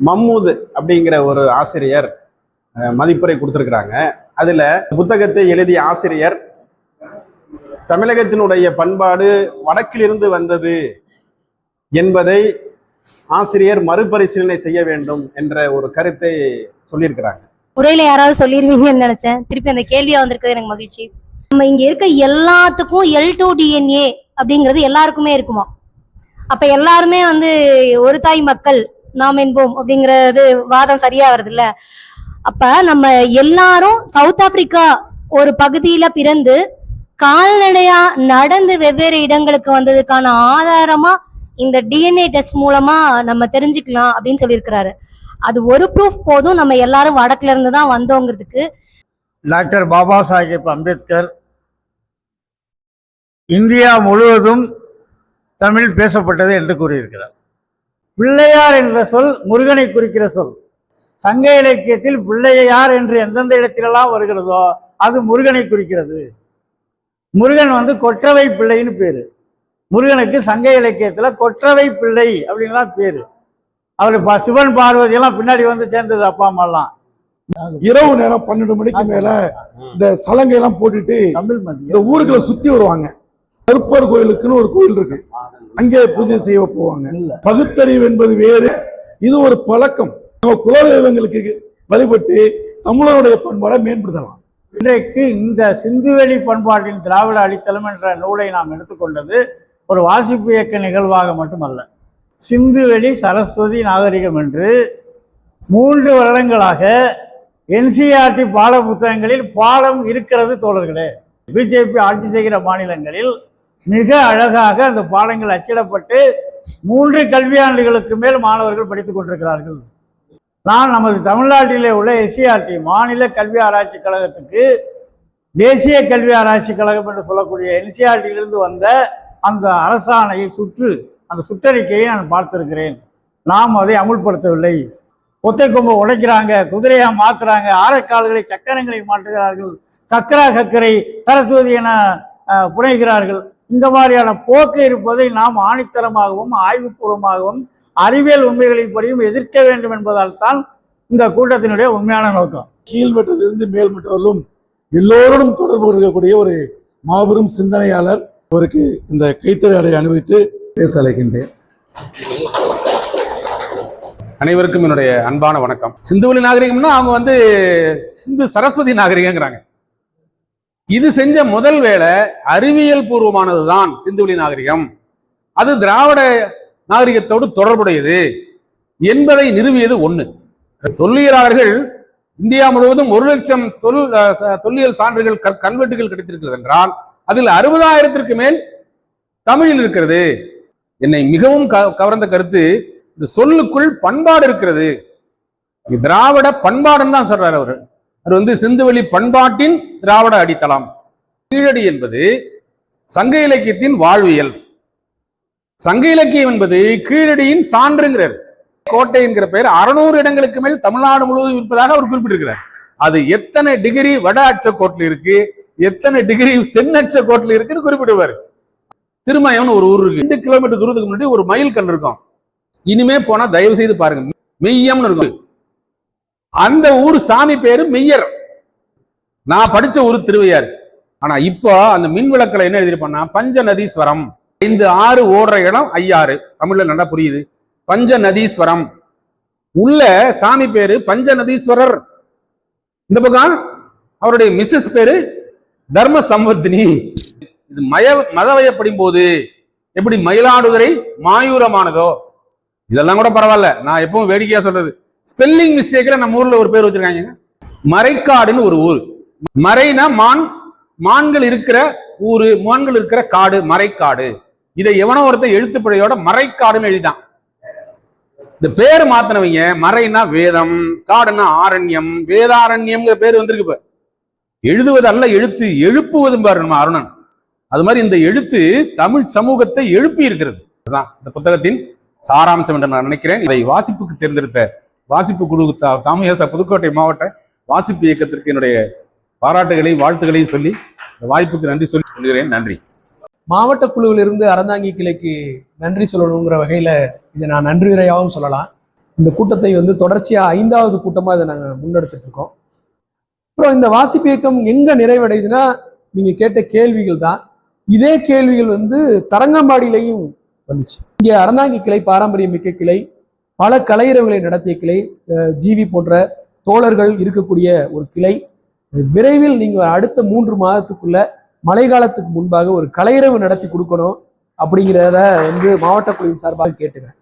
மம்மூது அப்படிங்கிற ஒரு ஆசிரியர் மதிப்புரை கொடுத்துருக்குறாங்க. அதுல புத்தகத்தை எழுதிய ஆசிரியர் தமிழகத்தினுடைய பண்பாடு வடக்கிலிருந்து வந்தது என்பதை ஆசிரியர் மறுபரிசீலனை செய்ய வேண்டும் என்ற ஒரு கருத்தை சொல்லியிருக்கிறாங்க. உரையில யாராவது சொல்லிருவீங்கன்னு நினைச்சேன். திருப்பி அந்த கேள்வியா வந்திருக்கிறது எனக்கு மகிழ்ச்சி. நம்ம இங்க இருக்க எல்லாத்துக்கும் எல் டூ டிஎன்ஏ அப்படிங்கிறது எல்லாருக்குமே இருக்குமா? அப்ப எல்லாருமே வந்து ஒரு தாய் மக்கள் நாம் என்போம் அப்படிங்கிறது வாதம் சரியா வருது இல்ல அப்ப நம்ம எல்லாரும் சவுத் ஆப்பிரிக்கா ஒரு பகுதியில பிறந்து கால்நடையா நடந்து வெவ்வேறு இடங்களுக்கு வந்ததுக்கான ஆதாரமா இந்த டிஎன்ஏ டெஸ்ட் மூலமா நம்ம தெரிஞ்சுக்கலாம் அப்படின்னு சொல்லியிருக்கிறாரு. அது ஒரு ப்ரூஃப் போதும் நம்ம எல்லாரும் வடக்குல இருந்து தான் வந்தோங்கிறதுக்கு. டாக்டர் பாபா சாஹேப் அம்பேத்கர் இந்தியா முழுவதும் தமிழ் பேசப்பட்டது என்று கூறியிருக்கிறார். பிள்ளையார் என்ற சொல் முருகனை குறிக்கிற சொல். சங்க இலக்கியத்தில் பிள்ளையார் என்று எந்தெந்த இடத்திலெல்லாம் வருகிறதோ அது முருகனை குறிக்கிறது. முருகன் வந்து கொற்றவை பிள்ளைன்னு பேரு. முருகனுக்கு சங்க இலக்கியத்துல கொற்றவை பிள்ளை அப்படின்னு தான் பேரு. அவர் சிவன் பார்வதி எல்லாம் பின்னாடி வந்து சேர்ந்தது அப்பா அம்மாலாம் இரவு நேரம் பன்னெண்டு மணிக்கு மேல இந்த சலங்கை எல்லாம் போட்டுட்டு தமிழ் இந்த ஊருக்குள்ள சுத்தி வருவாங்க. கருப்பர் கோயிலுக்குன்னு ஒரு கோயில் இருக்கு. அங்கே பூஜை செய்ய போவாங்க. பகுத்தறிவு என்பது வேறு. இது ஒரு பழக்கம். நம்ம குலதெய்வங்களுக்கு வழிபட்டு தமிழருடைய பண்பாடை மேம்படுத்தலாம். இன்றைக்கு இந்த சிந்துவெளி பண்பாட்டின் திராவிட அடித்தளம் என்ற நூலை நாம் எடுத்துக்கொண்டது ஒரு வாசிப்பு இயக்க நிகழ்வாக மட்டுமல்ல. சிந்துவெளி சரஸ்வதி நாகரிகம் என்று மூன்று வருடங்களாக என்சிஆர்டி பாட புத்தகங்களில் பாடம் இருக்கிறது தோழர்களே. பிஜேபி ஆட்சி செய்கிற மாநிலங்களில் மிக அழகாக அந்த பாடங்கள் அச்சிடப்பட்டு மூன்று கல்வியாண்டுகளுக்கு மேல் மாணவர்கள் படித்துக் கொண்டிருக்கிறார்கள். நான் நமது தமிழ்நாட்டிலே உள்ள எஸ்சிஆர்டி மாநில கல்வி ஆராய்ச்சி கழகத்துக்கு தேசிய கல்வி ஆராய்ச்சி கழகம் என்று சொல்லக்கூடிய என்சிஆர்டியிலிருந்து வந்த அந்த அரசாணையை சுற்று அந்த சுற்றறிக்கையை நான் பார்த்திருக்கிறேன். நாம் அதை அமுல்படுத்தவில்லை. ஒத்தை கொம்பை உடைக்கிறாங்க குதிரையா மாத்துறாங்க ஆரக்கால்களை சக்கரங்களை மாற்றுகிறார்கள் கக்கரா கக்கரை சரஸ்வதி என புனைகிறார்கள். இந்த மாதிரியான போக்கு இருப்பதை நாம் ஆணித்தரமாகவும் ஆய்வுபூர்வமாகவும் அறிவியல் உண்மைகளின்படியும் எதிர்க்க வேண்டும் என்பதால் தான் இந்த கூட்டத்தினுடைய உண்மையான நோக்கம். கீழ்மட்டத்திலிருந்து மேல்மட்டவர்களும் எல்லோரோடும் தொடர்பு இருக்கக்கூடிய ஒரு மாபெரும் சிந்தனையாளர் அவருக்கு இந்த கைத்தறி அடையை அனுபவித்து பேச அழைக்கின்றேன். அனைவருக்கும் என்னுடைய அன்பான வணக்கம். சிந்துவெளி நாகரிகம்னா அவங்க வந்து சிந்து சரஸ்வதி நாகரிகங்கிறாங்க. இது செஞ்ச முதல் வேலை அறிவியல் பூர்வமானதுதான் சிந்துவெளி நாகரிகம். அது திராவிட நாகரிகத்தோடு தொடர்புடையது என்பதை நிறுவியது ஒன்று தொல்லியலாளர்கள் இந்தியா முழுவதும் ஒரு லட்சம் தொல் தொல்லியல் சான்றுகள் கல்வெட்டுகள் கிடைத்திருக்கிறது என்றால் அதில் அறுபதாயிரத்திற்கு மேல் தமிழில் இருக்கிறது. என்னை மிகவும் க- கவர்ந்த கருத்து இந்த சொல்லுக்குள் பண்பாடு இருக்கிறது. திராவிட பண்பாடுன்னு தான் சொல்றாரு அவர். அது வந்து சிந்துவெளி பண்பாட்டின் திராவிட அடித்தளம். கீழடி என்பது சங்க இலக்கியத்தின் வாழ்வியல். சங்க இலக்கியம் என்பது கீழடியின் சான்றுங்கிறார் கோட்டை என்கிற பெயர் அறுநூறு இடங்களுக்கு மேல் தமிழ்நாடு முழுவதும் இருப்பதாக அவர் குறிப்பிட்டிருக்கிறார். அது எத்தனை டிகிரி வட அச்சக்கோட்டில் இருக்கு? எத்தனை டிகிரி தென் அச்சக்கோட்டில் இருக்குன்னு குறிப்பிடுவார். திருமயம்னு ஒரு ஊர் இருக்கு. ரெண்டு கிலோமீட்டர் தூரத்துக்கு முன்னாடி ஒரு மயில் கண் இருக்கும். இனிமே போனா தயவு செய்து பாருங்க. மெய்யம்னு இருக்கும். அந்த ஊர் சாமி பேரு மெய்யர். நான் படிச்ச ஊர் திருவையார் ஆனா இப்போ அந்த மின் விளக்கில் என்ன எழுதிருப்பான்னா பஞ்ச நதீஸ்வரம் ஐந்து ஆறு ஓடுற இடம் ஐயாறு. தமிழ்ல நல்லா புரியுது. பஞ்ச நதீஸ்வரம் உள்ள சாமி பேரு பஞ்ச நதீஸ்வரர் இந்த பக்கம் அவருடைய மிஸ்ஸஸ் பேரு தர்ம சம்வர்த்தினி இது மய மதவயப்படும் போது எப்படி மயிலாடுதுறை மாயூரமானதோ? இதெல்லாம் கூட பரவாயில்ல. நான் எப்பவும் வேடிக்கையா சொல்றது. ஸ்பெல்லிங் மிஸ்டேக்ல நம்ம ஊர்ல ஒரு பேர் வச்சிருக்காங்க மறைக்காடுன்னு ஒரு ஊர். மறைனா மான் மான்கள் இருக்கிற ஊரு மான்கள் இருக்கிற காடு மறைக்காடு. இதை எவனோ ஒருத்தன் எழுத்துப்பிழையோட மறைக்காடுன்னு எழுதிட்டான். இந்த பேர் மாத்தினவங்க மறைனா வேதம் காடுனா ஆரண்யம் வேதாரண்யம்ங்கிற பேர் வந்திருக்கு இப்ப. எழுதுவது அல்ல எழுத்து எழுப்புவதும் பாரு நம்ம அருணன். அது மாதிரி இந்த எழுத்து தமிழ் சமூகத்தை எழுப்பி இருக்கிறது. அதுதான் இந்த புத்தகத்தின் சாராம்சம் என்று நான் நினைக்கிறேன். இதை வாசிப்புக்கு தேர்ந்தெடுத்த வாசிப்பு குழு தா- தாமியாசா புதுக்கோட்டை மாவட்ட வாசிப்பு இயக்கத்திற்கு என்னுடைய பாராட்டுகளையும் வாழ்த்துக்களையும் சொல்லி இந்த வாய்ப்புக்கு நன்றி சொல்லி சொல்கிறேன் நன்றி. மாவட்ட குழுவிலிருந்து அறந்தாங்கி கிளைக்கு நன்றி சொல்லணுங்கிற வகையில் இதை நான் நன்றி உரையாகவும் சொல்லலாம். இந்த கூட்டத்தை வந்து தொடர்ச்சியாக ஐந்தாவது கூட்டமாக இதை நாங்கள் முன்னெடுத்துட்டு இருக்கோம். அப்புறம் இந்த வாசிப்பு இயக்கம் எங்கே நிறைவடையுதுன்னா நீங்கள் கேட்ட கேள்விகள் தான். இதே கேள்விகள் வந்து தரங்கம்பாடியிலையும் வந்துச்சு. இங்கே அறந்தாங்கி கிளை பாரம்பரியமிக்க கிளை. பல கலையரவுகளை நடத்திய கிளை ஜிவி போன்ற தோழர்கள் இருக்கக்கூடிய ஒரு கிளை. விரைவில் நீங்கள் அடுத்த மூன்று மாதத்துக்குள்ள மழை காலத்துக்கு முன்பாக ஒரு கலையரவு நடத்தி கொடுக்கணும் அப்படிங்கிறத வந்து மாவட்ட குழுவின் சார்பாக கேட்டுக்கிறேன்.